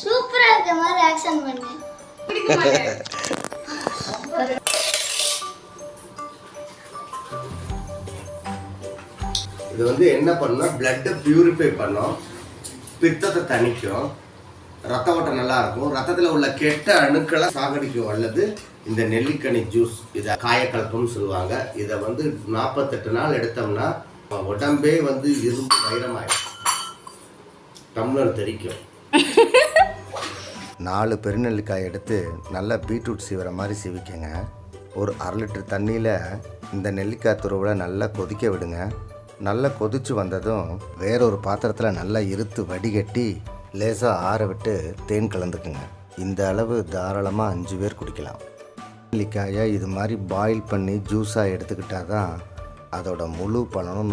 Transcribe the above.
சூப்பரா இருக்க மாதிரி ஆக்ஷன் பண்ணு. இது வந்து என்ன பண்ணும்? பிளட்டை பியூரிஃபை பண்ணும். பித்தத்தை தணிக்கும். ரத்த ஓட்டம் நல்லா இருக்கும். ரத்தத்தில் உள்ள கெட்ட அணுக்களை சாகடிக்கும் அல்லது இந்த நெல்லிக்கனி ஜூஸ் இதை காயக்கலப்பம்னு சொல்லுவாங்க. இதை வந்து நாற்பத்தெட்டு நாள் எடுத்தோம்னா உடம்பே வந்து இரும்பு வைரமாயிடும் டம்ளர் தெரிக்கும் நாலு பெருநெல்லிக்காய் எடுத்து நல்லா பீட்ரூட் சீவுற மாதிரி சீவிக்கங்க. ஒரு அரை லிட்டர் தண்ணியில் இந்த நெல்லிக்காய் துருவில் நல்லா கொதிக்க விடுங்க. நல்லா கொதிச்சு வந்ததும் வேறொரு பாத்திரத்தில் நல்லா இருத்து வடிகட்டி லேசாக ஆற விட்டு தேன் கலந்துக்குங்க. இந்த அளவு தாராளமாக அஞ்சு பேர் குடிக்கலாம். நெல்லிக்காயை இது மாதிரி பாயில் பண்ணி ஜூஸாக எடுத்துக்கிட்டால் தான் அதோட முழு பலனும்